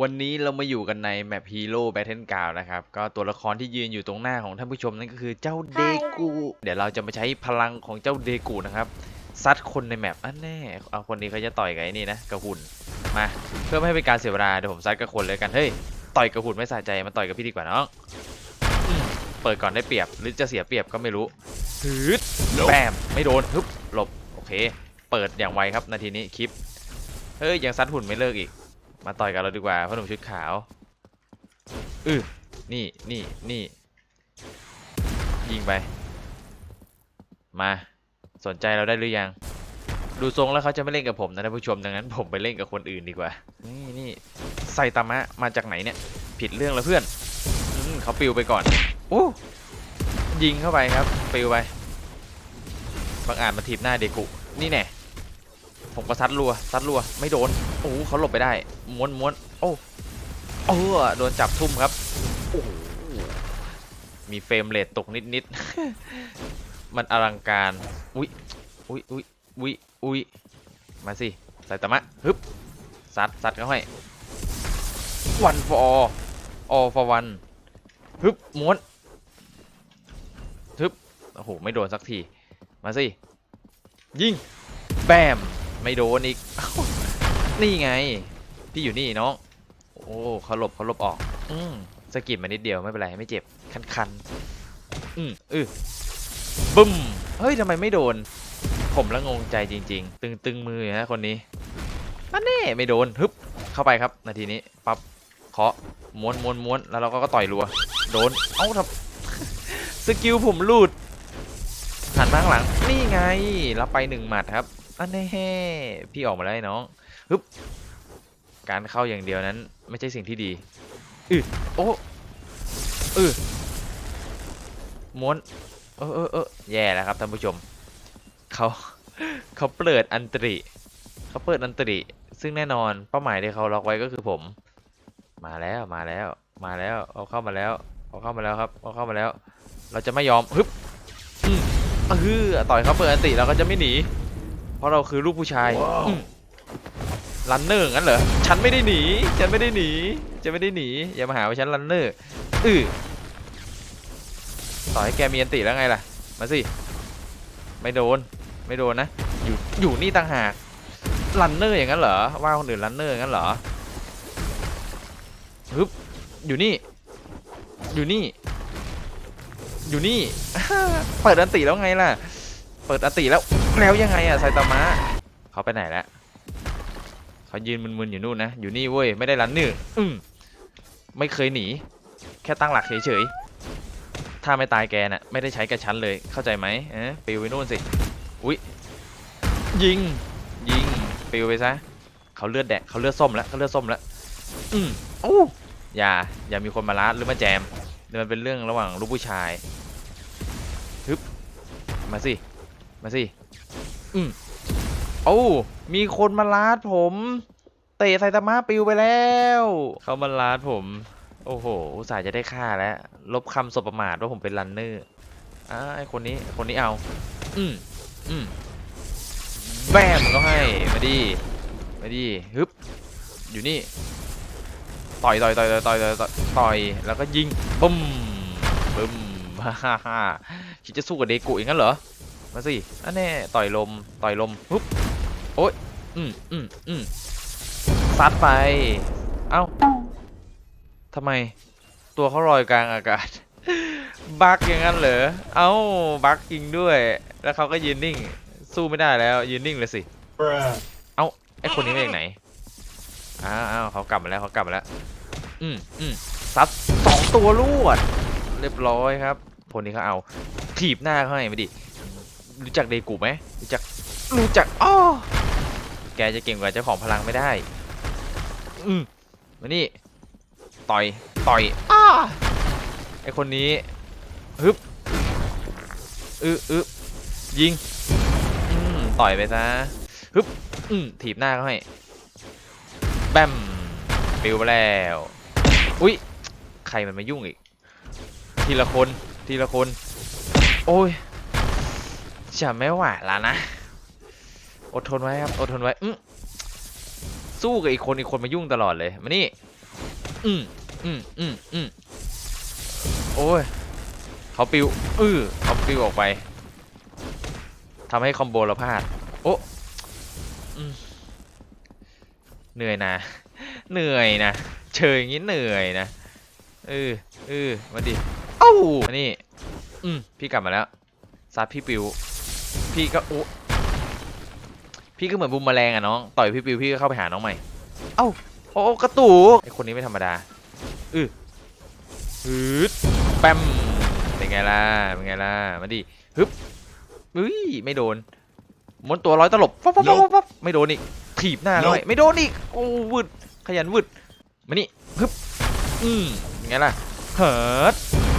วันนี้เรามาอยู่กันในแมปฮีโร่แบทเทิลกาวนะครับ ก็ตัวละครที่ยืนอยู่ตรงหน้าของท่านผู้ชมนั่นก็คือเจ้าเดกู เดี๋ยวเราจะมาใช้พลังของเจ้าเดกูนะครับ ซัดคนในแมปอันแน่เอาคนนี้เขาจะต่อยกับไอ้นี่นะกับหุ่น มาเพื่อไม่ให้เป็นการเสียเวลาเดี๋ยวผมซัดกับคนเลยกัน เฮ้ย ต่อยกับหุ่นไม่สะใจมาต่อยกับพี่ดีกว่าน้องอืมเปิดก่อนได้เปรียบหรือจะเสียเปรียบก็ไม่รู้ฮึดแบมไม่โดนฮึบหลบ โอเค เปิดอย่างไวครับนาทีนี้คลิป เฮ้ยยังซัดหุ่นไม่เลิกอีก มาต่อยกันเราดีกว่าพ่อหนุ่มชุดขาวอือนี่นี่นี่ยิงไป มาสนใจเราได้หรือยัง ดูทรงแล้วเขาจะไม่เล่นกับผมนะท่านผู้ชมดังนั้น ผมไปเล่นกับคนอื่นดีกว่า นี่นี่ไซตามะมาจากไหนเนี่ย ผิดเรื่องแล้วเพื่อนอเขาปิวไปก่อนโอ้ยิงเข้าไปครับปิวไปบางอาจมาถีบหน้าเดกุนี่แน่ ผมก็ซัดรัวซัดรัวไม่โดนโอ้โหเขาหลบไปได้ม้วนม้วนโอ้เออโดนจับทุ่มครับโอ้โหมีเฟรมเรทตกนิดนิดมันอลังการอุ้ยอุ้ยอุ้ยอุ้ยอุ้ยมาสิใส่ตะมะฮึบซัดซัดเขาให้ one for all all for one ฮึบม้วนฮึบโอ้โหไม่โดนสักที มาสิยิงแบม ไม่โดนอีก นี่ไง พี่อยู่นี่น้อง โอ้เขาหลบเขาหลบออก อืมสกิดมานิดเดียวไม่เป็นไรไม่เจ็บ คันคันอืมอือบึ้ม เฮ้ยทำไมไม่โดน ผมละงงใจจริง ๆ ตึงตึงมืออยู่นะคนนี้อันแน่ไม่โดนฮึบเข้าไปครับ นาทีนี้ปั๊บเคาะม้วนม้วนม้วนแล้วเราก็ต่อยรัว โดน เอ้าทำสกิลผมหลุดหันมาข้างหลัง นี่ไง รับไปหนึ่งหมัดครับ อันแน่พี่ออกมาแล้วไอ้น้องฮึบการเข้าอย่างเดียวนั้น ไม่ใช่สิ่งที่ดีอือโอ้อือม้วนเออเออเออแย่แล้วครับท่านผู้ชมเขาเขาเปิดอันตริเขาเปิดอันตริซึ่งแน่นอนเป้าหมายที่เขาล็อกไว้ก็คือผม มาแล้วมาแล้วมาแล้วเอาเข้ามาแล้วเอาเข้ามาแล้วครับเอาเข้ามาแล้ว เราจะไม่ยอมฮึบอือต่อยเขาเปิดอันติเราก็จะไม่หนี เพราะเราคือลูกผู้ชายอืมรันเนอร์งั้นเหรอ ฉันไม่ได้หนี ฉันไม่ได้หนี จะไม่ได้หนี อย่ามาหาว่าฉันรันเนอร์อือต่อให้แกมีอันติแล้วไงล่ะ มาสิ ไม่โดน ไม่โดนนะ อยู่ อยู่นี่ต่างหากรันเนอร์อย่างนั้นเหรอ ว่าคนอื่นรันเนอร์อย่างนั้นเหรอฮึบอยู่นี่ อยู่นี่ อยู่นี่ เปิดอันติแล้วไงล่ะ เปิดอัติแล้วแล้วยังไงอะไซตามะเขาไปไหนแล้วเขายืนมึนๆอยู่นู่นนะ อยู่นี่เว้ย ไม่ได้รันเนอร์อืมไม่เคยหนี แค่ตั้งหลักเฉยๆ ถ้าไม่ตายแกน่ะ ไม่ได้ใช้กับฉันเลย เข้าใจไหมเอ๊ะปิวไปนู่นสิ อุ๊ยยิง ยิงปิวไปซะเขาเลือดแดงเขาเลือดส้มแล้วเขาเลือดส้มแล้ว อืมโอ้อย่า อย่ามีคนมาลัดหรือมาแจมมันเป็นเรื่องระหว่างลูกผู้ชายฮึบมาสิ มาสิ อืมโอ้มีคนมาลาดผม เตะไซตามะปิวไปแล้ว เขามาลาดผม โอ้โห อุตส่าห์จะได้ฆ่าแล้ว ลบคำสบประมาทว่าผมเป็นลันเนอร์อ่าไอคนนี้ คนนี้เอา อืมอืมแบมก็ให้ มาดี มาดี ฮึบ อยู่นี่ ต่อยต่อยต่อยต่อยต่อยต่อยแล้วก็ยิง ปุ๊มปุ๊มฮ่าฮ่าคิดจะสู้กับเดโกะอย่างนั้นเหรอ มาสิอันแน่ต่อยลมต่อยลมปุ๊บโอ๊ยอืมอืมอืมซัดไป เอ้าทำไม ตัวเขาลอยกลางอากาศ บักอย่างนั้นเหรอ เอ้าบักจริงด้วย แล้วเขาก็ยืนนิ่ง สู้ไม่ได้แล้วยืนนิ่งเลยสิ Bruh. เอ้าไอคนนี้มาจากไหนอ้าวอ้าวเขากลับมาแล้วเขากลับมาแล้ว อืมอืมซัดสองตัวรวด เรียบร้อยครับคนนี้เขาเอาถีบหน้าเขาให้มาดิ รู้จักเดกูไหมรู้จักรู้จักอ้อแกจะเก่งกว่าเจ้าของพลังไม่ได้ อืมมานี่ต่อยต่อยอ้าไอคนนี้ฮึบอึอึยิงอืมต่อยไปซะฮึบอืมถีบหน้าเขาให้แบมปิวไปแล้วอุ๊ยใครมันมายุ่งอีก ทีละคนทีละคน โอ้ย จะไม่ไหวแล้วนะ อดทนไว้ครับ อดทนไว้อืสู้กับอีกคนอีกคนมายุ่งตลอดเลย มานี่ อืมอืมอืมอืมโอ้ยเขาปิวเออเขาปิวออกไปทำให้คอมโบเราพลาด โอ้เหนื่อยนะ เหนื่อยนะ เชยอย่างนี้เหนื่อยนะเออเออมาดิเอ้ามานี่ อืมพี่กลับมาแล้วซัดพี่ปิว พี่ก็โอ้พี่ก็เหมือนบูมแมลงอะน้อง ต่อยพี่ปิวพี่ก็เข้าไปหาน้องใหม่ เอ้า โอ้กระตูไอคนนี้ไม่ธรรมดาอือฮึดแปมเป็นไงล่ะ เป็นไงล่ะ มาดิฮึบอุ้ย ไม่โดนม้วนตัวร้อยตลบปั๊บปั๊บปั๊บปั๊บปั๊บไม่โดนอีก ถีบหน้าด้วยไม่โดนอีก โอ้วืด ขยันวืด มานี่ฮึบ อืมเป็นไงล่ะเฮิร์ด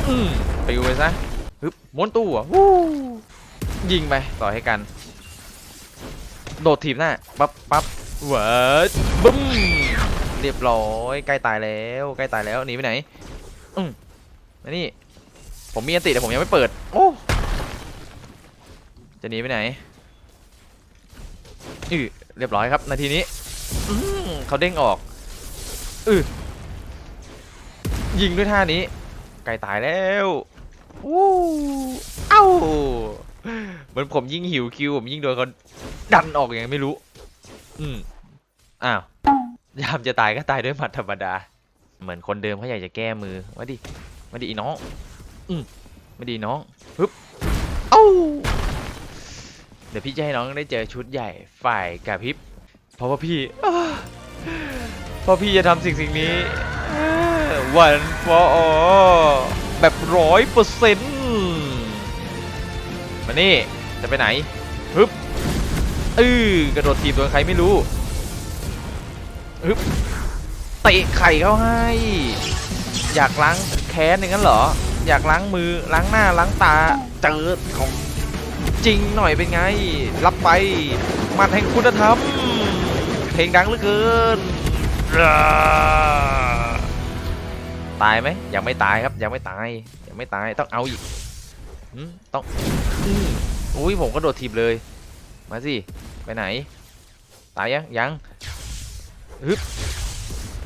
อืมปิวไปซะฮึบม้วนตัววู้ ยิงไปต่อให้กัน โดดถีบหน้าปั๊บปั๊บเวิร์ดบึ้มเรียบร้อยใกล้ตายแล้วใกล้ตายแล้วหนีไปไหนอืมนี่ผมมีอันติแต่ผมยังไม่เปิด โอ้จะหนีไปไหนอือเรียบร้อยครับนาทีนี้อืมเขาเด้งออกอือยิงด้วยท่านี้ใกล้ตายแล้ววู้เอ้า เหมือนผมยิ่งหิวคิวผมยิ่งโดนเขาดันออกอย่างไม่รู้ อืมอ้าวยามจะตายก็ตายด้วยหมัดธรรมดา เหมือนคนเดิมเขาอยากจะแก้มือมาดิมาดิอีน้อง อืมมาดิน้องฮึบเอ้าเดี๋ยวพี่จะให้น้องได้เจอชุดใหญ่ฝ่ายกับพิบเพราะว่าพี่เพราะพี่จะทำสิ่งสิ่งนี้วันฟอแบบร้อยเปอร์เซ็นต์ มานี่จะไปไหนฮึบอือกระโดดทีบโดนใครไม่รู้ฮึบเตะไข่เขาให้ อยากล้างแค้นอย่างนั้นเหรอ อยากล้างมือล้างหน้าล้างตาเจอของจริงหน่อยเป็นไง รับไปมันแห่งคุณธรรมเพลงดังเหลือเกินตายไหมยังไม่ตายครับยังไม่ตายยังไม่ตายต้องเอาอีก ต้องอืมอุ้ยผมก็โดดทีบเลย มาสิ ไปไหน ตายยัง ยังฮึบ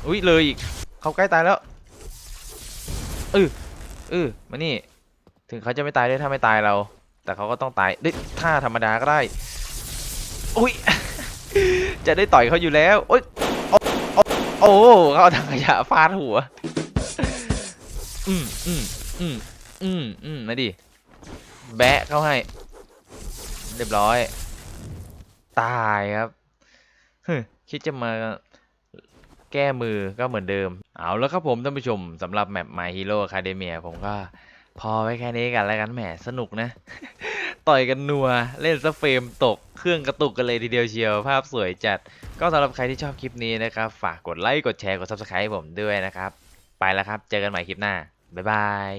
อุ้ยเลยอีก เขาใกล้ตายแล้วเออเออมานี่ ถึงเขาจะไม่ตายด้วยถ้าไม่ตายเรา แต่เขาก็ต้องตายด้วยท่าธรรมดาก็ได้ อุ้ย จะได้ต่อยเขาอยู่แล้ว โอ้ยโอ้โอ้โอ้เขาเอาถังขยะฟาดหัว อืมอืมอืมอืมอืมมาดิ แบะเขาให้ เรียบร้อย ตายครับคิดจะมาแก้มือก็เหมือนเดิม เอาแล้วครับผมท่านผู้ชมสำหรับแมป My Hero Academia ผมก็พอไว้แค่นี้กันแล้วกันแหมสนุกนะ ต่อยกันนัว เล่นซะเฟรมตก เครื่องกระตุกกันเลยทีเดียวเชียว ภาพสวยจัด ก็สำหรับใครที่ชอบคลิปนี้นะครับ ฝากกดไลค์ กดแชร์ กด Subscribe ให้ผมด้วยนะครับ ไปแล้วครับ เจอกันใหม่คลิปหน้า บ๊ายบาย